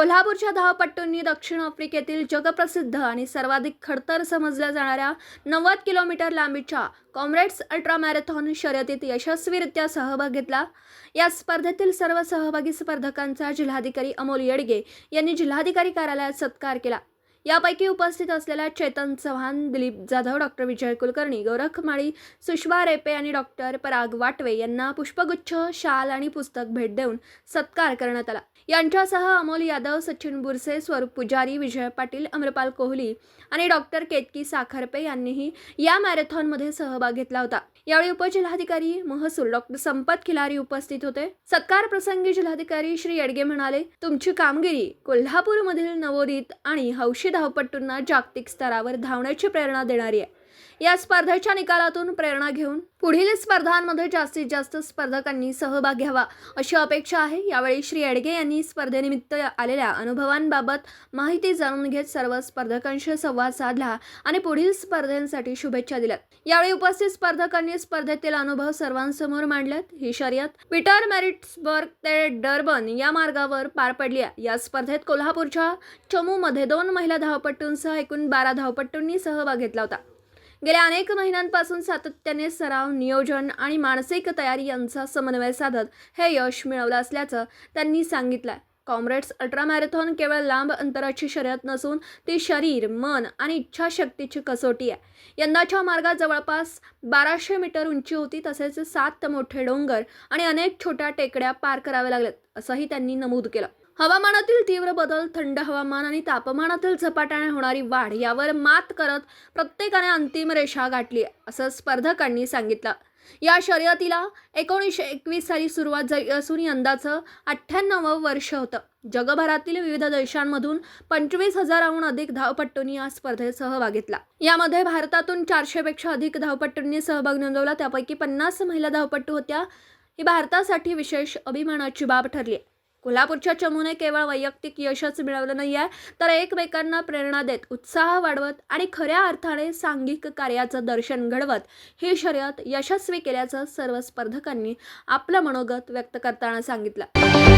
कोल्हापूरच्या धावपट्टूंनी दक्षिण आफ्रिकेतील जगप्रसिद्ध आणि सर्वाधिक खडतर समजल्या जाणाऱ्या नव्वद किलोमीटर लांबीच्या कॉम्रेड्स अल्ट्रा मॅरेथॉन शर्यतीत यशस्वीरित्या सहभाग घेतला. या स्पर्धेतील सर्व सहभागी स्पर्धकांचा जिल्हाधिकारी अमोल येडगे यांनी जिल्हाधिकारी कार्यालयात सत्कार केला. यापैकी उपस्थित असलेल्या चेतन चव्हाण दिलीप जाधव डॉक्टर विजय कुलकर्णी गोरख माळी सुषमा रेपे आणि डॉक्टर पराग वाटवे यांना पुष्पगुच्छ शाल आणि पुस्तक भेट देऊन सत्कार करण्यात आला. यांच्यासह अमोल यादव सचिन बुरसे स्वरूप पुजारी विजय पाटील अमरपाल कोहली आणि डॉक्टर केतकी साखरपे यांनीही या मॅरेथॉनमध्ये सहभाग घेतला होता. यावेळी उपजिल्हाधिकारी महसूल डॉक्टर संपत खिलारी उपस्थित होते. सत्कार प्रसंगी जिल्हाधिकारी श्री येडगे म्हणाले तुमची कामगिरी कोल्हापूरमधील नवोदित आणि हौशी धावपटूंना जागतिक स्तरावर धावण्याची प्रेरणा देणारी आहे. या स्पर्धेच्या निकालातून प्रेरणा घेऊन पुढील स्पर्धांमध्ये जास्तीत जास्त स्पर्धकांनी सहभाग घ्यावा अशी अपेक्षा आहे. यावेळी श्री एडगे यांनी स्पर्धेनिमित्त आलेल्या अनुभवांबाबत माहिती जाणून घेत सर्व स्पर्धकांशी संवाद साधला आणि पुढील स्पर्धेसाठी शुभेच्छा दिल्यात यावेळी उपस्थित स्पर्धकांनी स्पर्धेतील अनुभव सर्वांसमोर मांडल्यात ही शर्यत पीटर मॅरिट्सबर्ग ते डर्बन या मार्गावर पार पडली आहे. या स्पर्धेत कोल्हापूरच्या चमूमध्ये दोन महिला धावपट्टूंसह एकूण बारा धावपट्टूंनी सहभाग घेतला होता. गेल्या अनेक महिन्यांपासून सातत्याने सराव नियोजन आणि मानसिक तयारी यांचा समन्वय साधत हे यश मिळवलं असल्याचं त्यांनी सांगितलं कॉम्रेड्स अल्ट्रा मॅरेथॉन केवळ लांब अंतराची शर्यत नसून ती शरीर मन आणि इच्छाशक्तीची कसोटी आहे. यंदाच्या मार्गात जवळपास बाराशे मीटर उंची होती तसेच सात मोठे डोंगर आणि अनेक छोट्या टेकड्या पार कराव्या लागल्यात असंही त्यांनी नमूद केलं. हवामानातील तीव्र बदल थंड हवामान आणि तापमानातील झपाट्याने होणारी वाढ यावर मात करत प्रत्येकाने अंतिम रेषा गाठली आहे, असं स्पर्धकांनी सांगितलं. या शर्यतीला एकोणीसशे एकवीस साली सुरुवात झाली असून यंदाचं अठ्ठ्याण्णवं वर्ष होतं. जगभरातील विविध देशांमधून पंचवीस हजाराहून अधिक धावपट्टूंनी या स्पर्धेत सहभाग घेतला. यामध्ये भारतातून चारशेपेक्षा अधिक धावपट्टूंनी सहभाग नोंदवला त्यापैकी पन्नास महिला धावपट्टू होत्या. ही भारतासाठी विशेष अभिमानाची बाब ठरली. आहे कोल्हापूरच्या चमूने केवळ वैयक्तिक यशच मिळवलं नाही आहे तर एकमेकांना प्रेरणा देत उत्साह वाढवत आणि खऱ्या अर्थाने सांघिक कार्याचं दर्शन घडवत ही शर्यत यशस्वी केल्याचं सर्व स्पर्धकांनी आपलं मनोगत व्यक्त करताना सांगितलं.